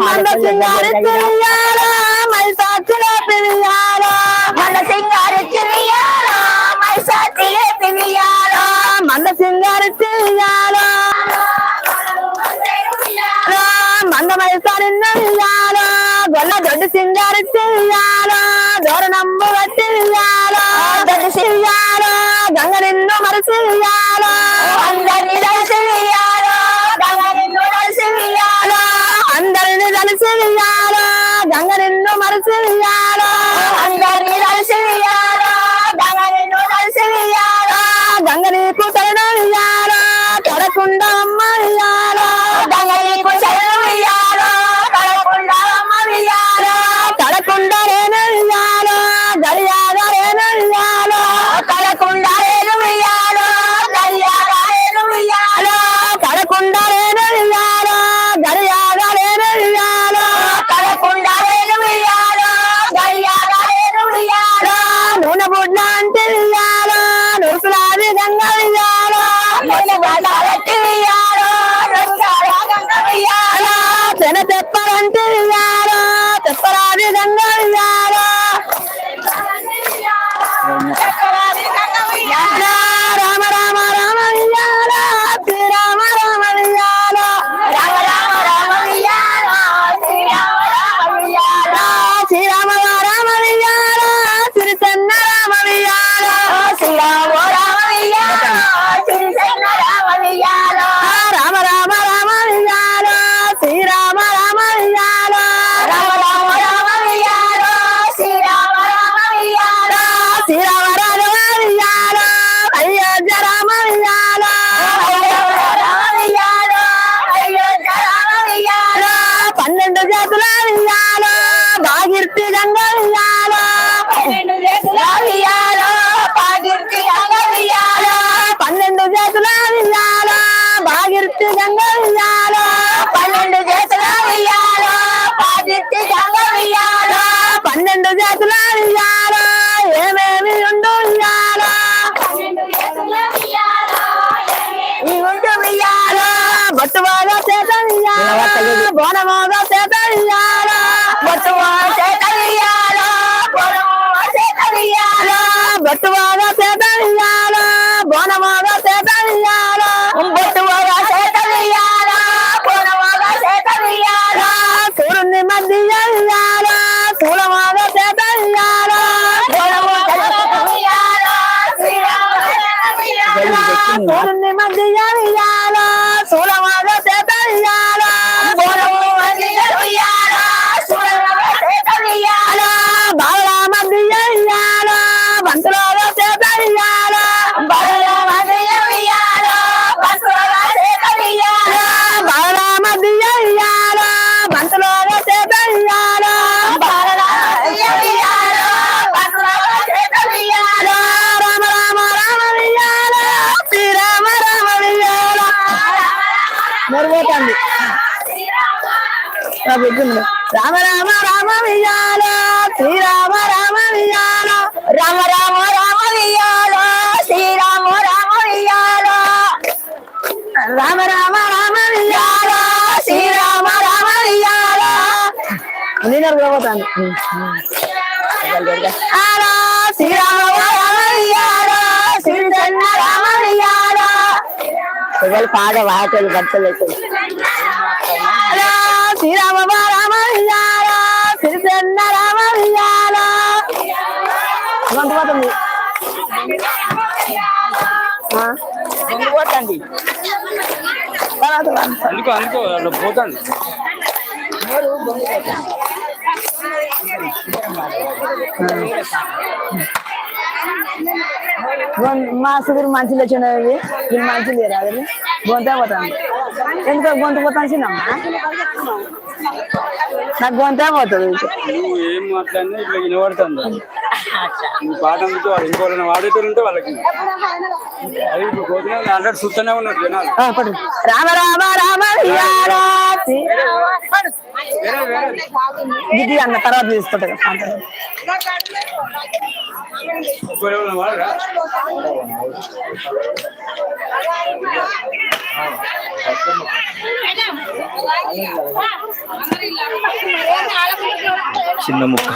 మంద సింగారి తిరియాలా మైసాచిలో పిరియాలా మన సింగారి తిరియాలా మైసాతిలే తిరియాలా మంద సింగారి తిరియాలా మంద మైసారి నయ్యాలా గొల్ల దొడ్డు సింగారి తిరియాలా దూరనంబు తిరియాలా దొడ్డు సిరియాలా గంగ నిన్ను మరి అందరిని నిన్ను చెన తెప్పరంటే ఇయ్యాలా తెప్పరాది బొట్టు బాగా చేత ఇయ్యాలా బోనమోగా చేత ఇయ్యాలా బొట్టు చేత వియాలా పొలము చేత వియాలా సూర్యుని మధ్య ఇయ్యాలా సూలమోగా చేత ఇయ్యాలా పొలము చేత వియాలా శ్రీరామ వియాలా సూర్యుని మధ్య మరిపోతుంది రామ రామ రామ వియాల శ్రీరామ రామ వియాల రామ రామ రామ వియాల శ్రీరామ రామ వియాల రామ రామ రామ వియాల శ్రీరామ రామ వియాల నేను పోతాను శ్రీరామ రామ వియాల శ్రీచన్న రామ వియ్యాలా ఎవరు పాడ వాటలు గట్టలేదు శ్రీరామ రామ వియ్యాలా శ్రీచన్న రామ వియ్యాలా గొంతు పోతుంది ఆ? పోతండి తర్వాత రా. అందుకో అందుకో పోతాను. మా సుగురు మంచిలు వచ్చినవి ఇది మంచి లేరు అది గొంతే పోతాను ఎందుకో గొంతు పోతాను చిన్నమ్మా? నాకు గొంతే పోతుంది? నువ్వు ఏం మాట్లాడినా ఇట్లా వినబడుతుంది. నువ్వు పాట ఇంకోళ్ళని వాడేటోళ్ళు ఉంటే వాళ్ళకి. అది ఇప్పుడు ఆల్రెడీ చూస్తూనే ఉన్నారు జనాలు. ఆ, పడు. రామ రామ రామ వియ్యాలా. వేరే వేరే ఇది అన్న తర్వాత తీసుకుంటా. ఇంకోళ్ళని వాడరా? ఫస్ట్ చిన్న ముక్క.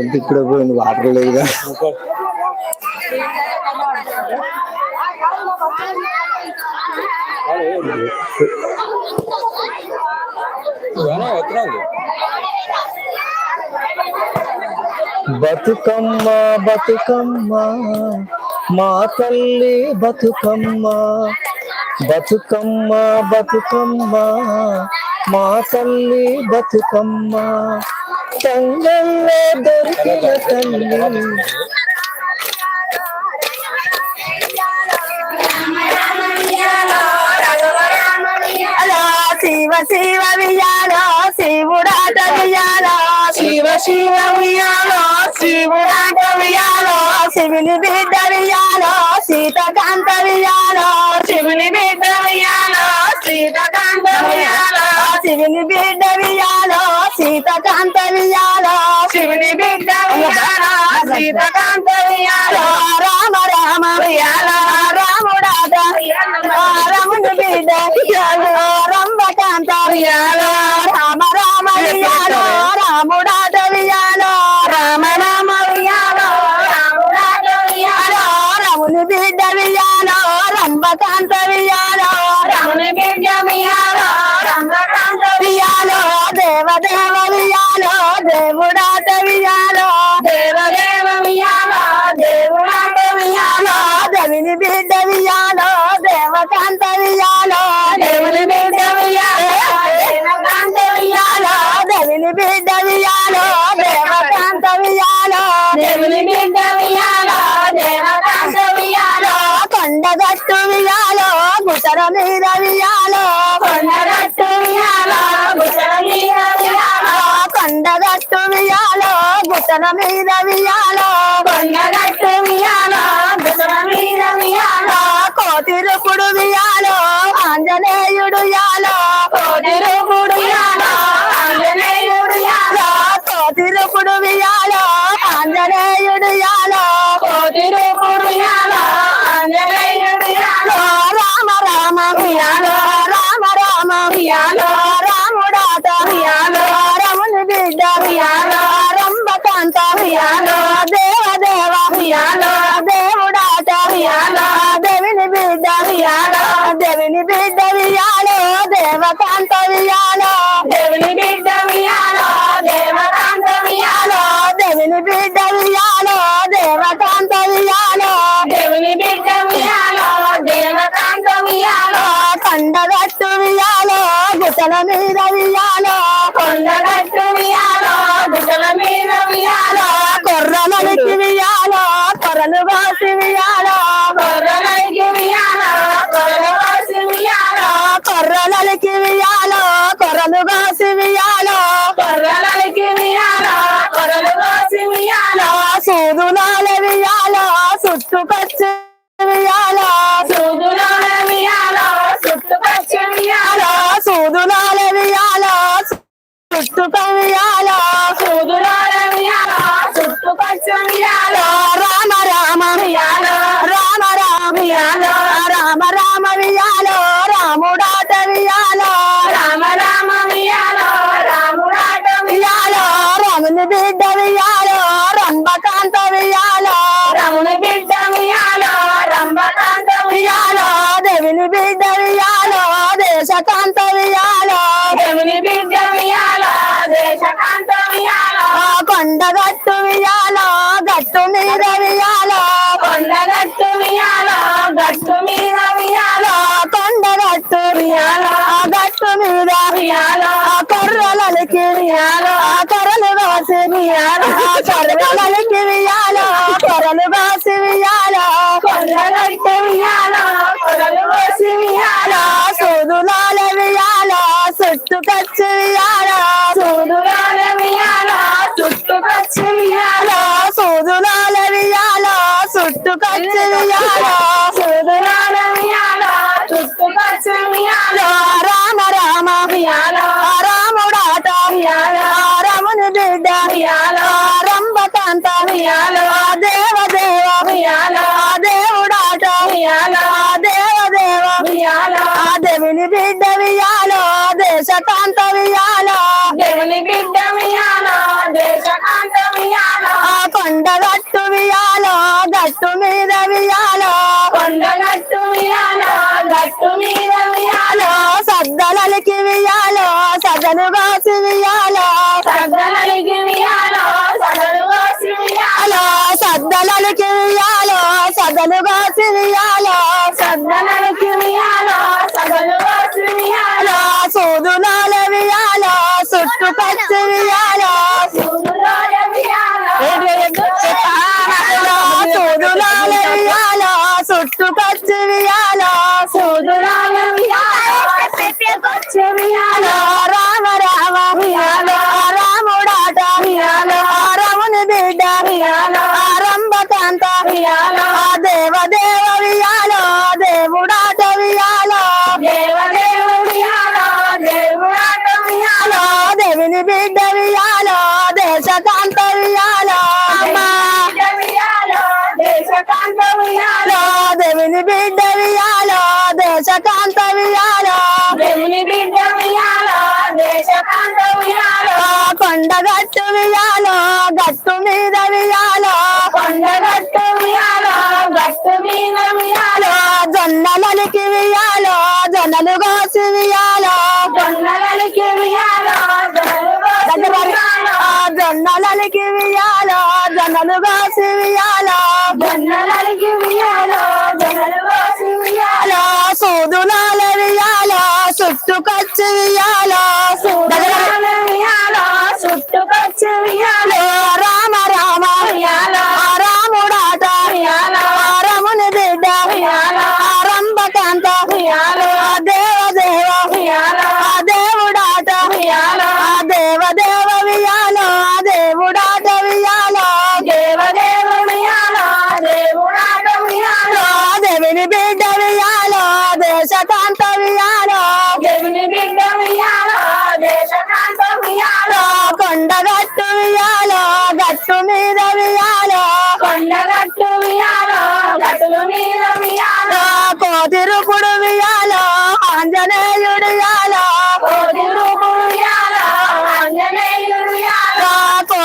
గొంతు ఇక్కడ పోయింది వాటర్ లేదుగా బతుకమ్మ బతుకమ్మ మా తల్లి బతుకమ్మ. బతుకమ్మ బతుకమ్మ మా తల్లి బతుకమ్మ. తంగల్లో దొరికిన తల్లి. శివ శివ వియాలో శివుడాట వియాలో శివ శివ వియాలో శివుడాట వియాలో శివుని బిడ్డ వియాలో సీతకాంత వియాలో. శివుని బిడ్డ వియాలో సీతకాంత వియాలో. శివుని బిడ్డ వియాలో సీతకాంత సీతకాంత వియాలో బిడ్డ వియాలో దేవకాంత వియాలో దేవుని బిడ్డ వియాలో దేవకాంత వియాలో కొండగట్టు వియాలో గుసర మీద వియాలో కొండగట్టు వియాలో గుసర మీద వియాలో కొండగట్టు వియాలో గుసర మీద వియాలో కొండగట్టు వియాలో గుసర మీద వియాలో కోటిరుపుడు వియాలో ఆంజనేయుడు యాలో దేవకాంత వియాలో దేవిని సూదులాల చుట్టు కవియాల సూదులాల వియాలో చుట్టుకొచ్చి వియాలో రామ రామ వియాల రామ రామ వియాల రామ రామ వియాల రాముడాట వియాల రామ రామ వియాల రాముడాట వియాల రాముని బిడ్డ వియాల రంభకాంత వియాల రాముని బిడ్డ వియాల రంభకాంత వియాల దేవిని బిడ్డ వియాల దేశకాంత గట్టు మీద వియాలో కొండ గట్టు వియాలో గట్టు మీద వియాలో కొండ గట్టు వియాలో గట్టు మీద వియాలో కర్రలకి వియాలో కర్రలు రాసి వియాలో కర్రలకి వియాలో కొరలు బాసి వియాలో కొండ గట్టు వియాలో కొరలు బాసి వియాలో సూదులాల వియాలో చుట్టు కచ్చి వియాలో సూదులాల వియాలో చుట్టు కచ్చి వియాలో చుట్టుకొచ్చి వియాలో సూదులాల గట్టు మీద వియాలో. కొండ గట్టు వియాలో గట్టు మీద వియాలో. సద్దలకి వియాలో సదను కాసి వియాలో. సద్దలకి వియాలో సదను కాసి వియాలో. సద్దలకి వియాలో సదను కాసి వియాలో. సద్దలకి వియాలో సదను కాసి వియాలో. సూదులాల వియాలో చుట్టు పచ్చి వియాలో సూదులాల వియాలో సూదులాల వియాలో చుట్టు పచ్చి వియాలో సూదులాల వియాలో రామ రామ వియాలో రాముడాట వియాలో రాముని బిడ్డ వియాలో రంభకాంత వియాలో దేవుని బిడ్డ వియాలో దేశకాంత వియాలో దేవుని బిడ్డ వియాలో దేశకాంత వియాలో కొండ గట్టు వియాలో గట్టు మీద వియాలో కొండ గట్టు వియాలో గట్టు మీద వియాలో జొన్నలకి వియాలో జొన్నలు కోసి వియాలో జొన్నలకి వియాలో జొన్నలకి వియాలో జొన్నలు కోసి వియాలో జొన్నలకి వియాలో సూదులాల వియాలో చుట్టుకొచ్చి వియాలో సూదులాల వియాలో చుట్టుకొచ్చి వియాలో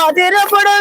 তাদের ওপরে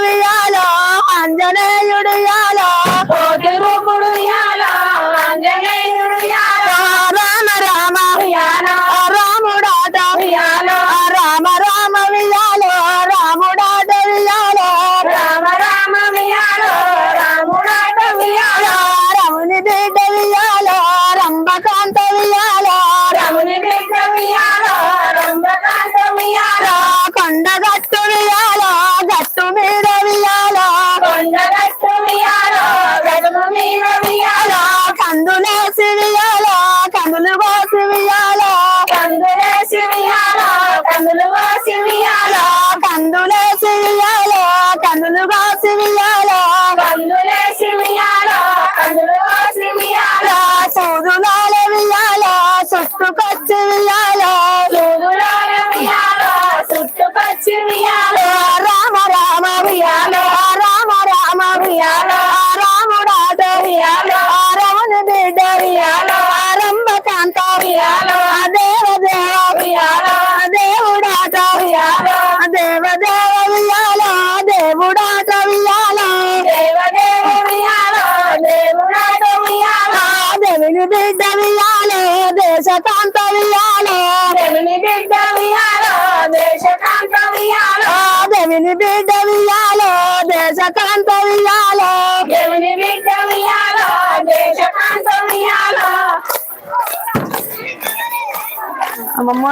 దేవుని బిడ్డ వియాలో దేశకాంత వియాలో దేవుని బిడ్డ వియాలో దేశకాంత వియాలో అమ్మమ్మ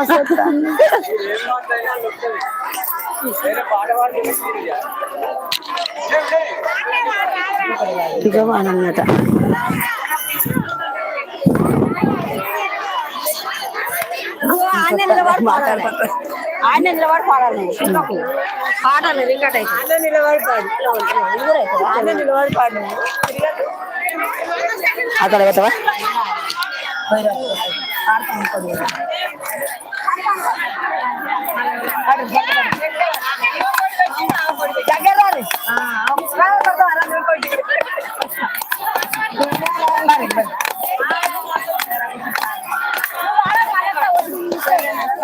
పాట పాడితే ఇక అన్నట ఆయన నిలబడి పాడాలి పాడాలి రింగట్ అయితే నిలబడి పాడు నిలబడి పాడు అక్కడ పెట్టవా దగ్గర ఆ?